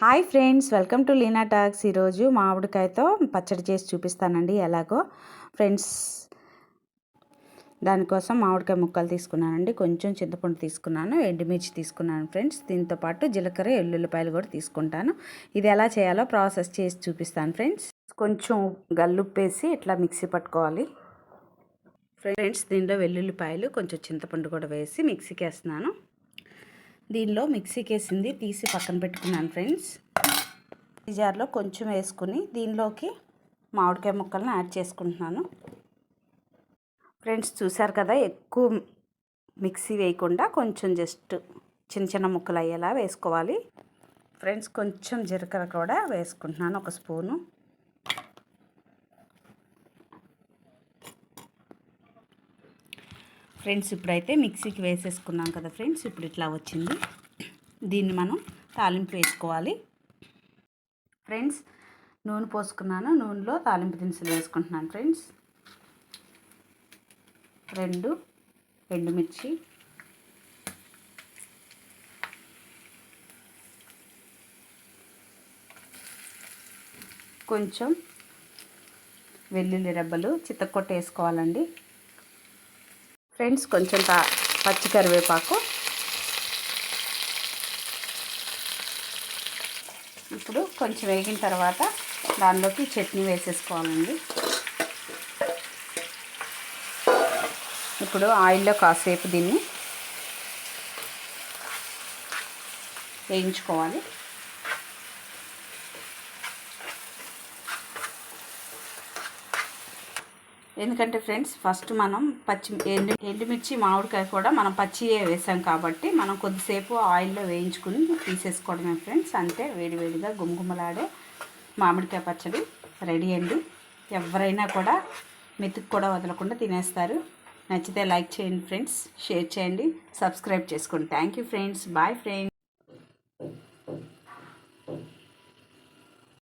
Hi friends welcome to Leena talks. ఈరోజు మామిడికాయతో పచ్చడి చేసి చూపిస్తానండి ఎలాగో. ఫ్రెండ్స్ దానికోసం మామిడికాయ ముక్కలు తీసుకున్నానండి. కొంచెం చింతపండు తీసుకున్నాను ఎండుమిర్చి తీసుకున్నాను ఫ్రెండ్స్. దీంతో పాటు జీలకర్ర ఎల్లుల్లిపాయలు కూడా తీసుకుంటాను. ఇది ఎలా చేయాలో ప్రాసెస్ చేసి చూపిస్తాను ఫ్రెండ్స్. కొంచెం గల్లుప్పేసి ఇట్లా మిక్సీ పట్టుకోవాలి. ఫ్రెండ్స్ దీనిలో వెల్లుల్లిపాయలు కొంచెం చింతపండు కూడా వేసి మిక్సీకి వేస్తున్నాను. దీనిలో మిక్సీకి వేసింది తీసి పక్కన పెట్టుకున్నాను ఫ్రెండ్స్. ఈ జార్లో కొంచెం వేసుకుని దీనిలోకి మామిడికాయ ముక్కలను యాడ్ చేసుకుంటున్నాను. ఫ్రెండ్స్ చూసారు కదా ఎక్కువ మిక్సీ వేయకుండా కొంచెం జస్ట్ చిన్న చిన్న ముక్కలు అయ్యేలా వేసుకోవాలి. ఫ్రెండ్స్ కొంచెం జీలకర్ర కూడా వేసుకుంటున్నాను ఒక స్పూను. ఫ్రెండ్స్ ఇప్పుడైతే మిక్సీకి వేసేసుకున్నాం కదా ఫ్రెండ్స్ ఇప్పుడు ఇట్లా వచ్చింది. దీన్ని మనం తాలింపు వేసుకోవాలి. ఫ్రెండ్స్ నూనె పోసుకున్నాను. నూనెలో తాలింపు దినుసులు వేసుకుంటున్నాను ఫ్రెండ్స్. రెండు ఎండుమిర్చి. కొంచెం వెల్లుల్లి రెబ్బలు చిత్తకొట్ట వేసుకోవాలండి ఫ్రెండ్స్ కొంచెం పచ్చి కరివేపాకు. ఇప్పుడు కొంచెం వేగిన తర్వాత దానిలోకి చట్నీ వేసేసుకోవాలండి. ఇప్పుడు ఆయిల్లో కాసేపు దీన్ని వేయించుకోవాలి. ఎందుకంటే ఫ్రెండ్స్ ఫస్ట్ మనం పచ్చి ఎండు ఎండుమిర్చి మామిడికాయ కూడా మనం పచ్చియే వేసాం కాబట్టి మనం కొద్దిసేపు ఆయిల్లో వేయించుకుని తీసేసుకోవడమే ఫ్రెండ్స్. అంతే వేడివేడిగా గుమగుమలాడే మామిడికాయ పచ్చడి రెడీ అండి. ఎవరైనా కూడా మెతుకు కూడా వదలకుండా తినేస్తారు. నచ్చితే లైక్ చేయండి ఫ్రెండ్స్ షేర్ చేయండి సబ్స్క్రైబ్ చేసుకోండి thank you friends. Bye friends.